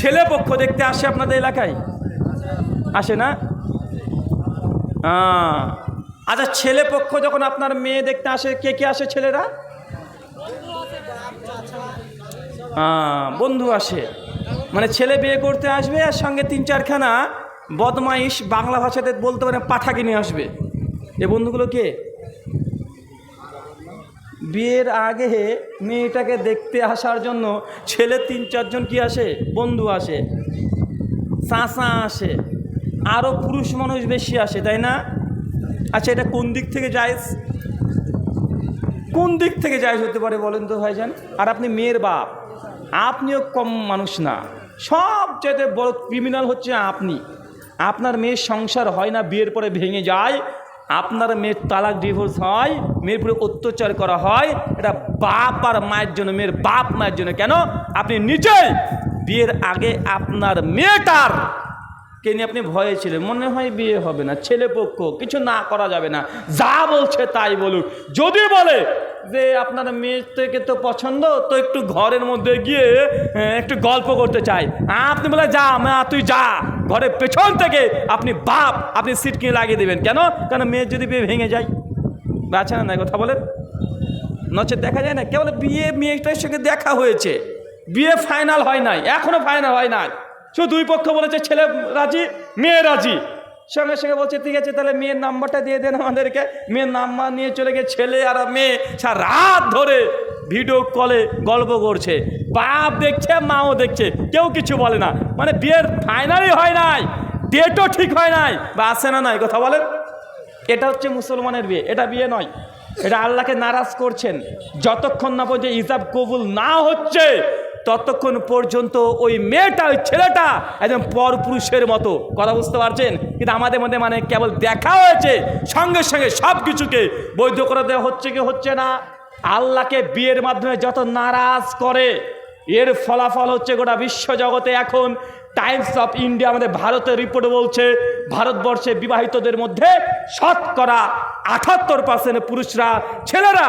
ছেলে পক্ষ দেখতে আসে আপনাদের এলাকায়? আসে না? আচ্ছা ছেলে পক্ষ যখন আপনার মেয়ে দেখতে আসে, কে কে আসে ছেলেরা? বন্ধু আসে। মানে ছেলে বিয়ে করতে আসবে আর সঙ্গে তিন চারখানা বদমাইশ বাংলা ভাষাতে বলতে পারে পাঠাকে নিয়ে আসবে। এ বন্ধুগুলো কে? বিয়ের আগে মেয়েটাকে দেখতে আসার জন্য ছেলে তিন চারজন কি আসে? বন্ধু আসে। চাষা আসে। আরও পুরুষ মানুষ বেশি আসে, তাই না? আচ্ছা এটা কোন দিক থেকে যায় কোন দিক থেকে জায়জ হতে পারে বলেন তো ভাইজান? আর আপনি মেয়ের বাপ, আপনিও কম মানুষ না। সবচেয়ে বড় ক্রিমিনাল হচ্ছে আপনি। আপনার মেয়ের সংসার হয় না, বিয়ের পরে ভেঙে যায় আপনার মেয়ের তালাক ডিভোর্স হয়, মেয়ের উপরে অত্যাচার করা হয়, এটা বাপ আর মায়ের জন্য, মেয়ের বাপ মায়ের জন্য কেন? আপনি নিজেই বিয়ের আগে আপনার মেয়েটার কে নিয়ে আপনি ভয়ে ছিলেন? মনে হয় বিয়ে হবে না ছেলে পক্ষ কিছু না করা যাবে না, যা বলছে তাই বলুক। যদি বলে যে আপনার মেয়ে থেকে তো পছন্দ, তো একটু ঘরের মধ্যে গিয়ে একটু গল্প করতে চাই। আপনি বলে, যা, মা, তুই যা। ঘরের পেছন থেকে আপনি বাপ, আপনি সিট কিনে লাগিয়ে দেবেন। কেন? কেন মেয়ের যদি বিয়ে ভেঙে যায়? আছে না কথা বলেন নচে দেখা যায় না? কেবল বিয়ে মেয়েটার সঙ্গে দেখা হয়েছে। বিয়ে ফাইনাল হয় নাই, এখনও ফাইনাল হয় নাই। শুধু দুই পক্ষ বলেছে, ছেলে রাজি, মেয়ে রাজি। সঙ্গে সঙ্গে বলছে, ঠিক আছে, তাহলে মেয়ের নাম্বারটা দিয়ে দেন আমাদেরকে। মেয়ের নাম্বার নিয়ে চলে গিয়ে ছেলে আর মেয়ে সারা রাত ধরে ভিডিও কলে গল্প করছে। বাপ দেখছে, মাও দেখছে, কেউ কিছু বলে না। মানে বিয়ের ফাইনালই হয় নাই ডেটও ঠিক হয় নাই। বা আসে না নাই কথা বলেন। এটা হচ্ছে মুসলমানের বিয়ে, এটা বিয়ে নয়। এটা আল্লাহকে নারাজ করছেন। যতক্ষণ না পর্যন্ত ইজাব কবুল না হচ্ছে ততক্ষণ পর্যন্ত ওই মেয়েটা, ওই ছেলেটা একদম পরপুরুষের মতো। কথা বুঝতে পারছেন? কিন্তু আমাদের মধ্যে মানে কেবল দেখা হয়েছে, সঙ্গে সঙ্গে সব কিছুকে বৈধ করে দেওয়া হচ্ছে কি হচ্ছে না? আল্লাহকে বিয়ের মাধ্যমে যত নারাজ করে, এর ফলাফল হচ্ছে গোটা বিশ্বজগতে এখন। টাইমস অফ ইন্ডিয়া, আমাদের ভারতের রিপোর্ট বলছে, ভারতবর্ষে বিবাহিতদের মধ্যে শতকরা আঠাত্তর পার্সেন্ট পুরুষরা ছেলেরা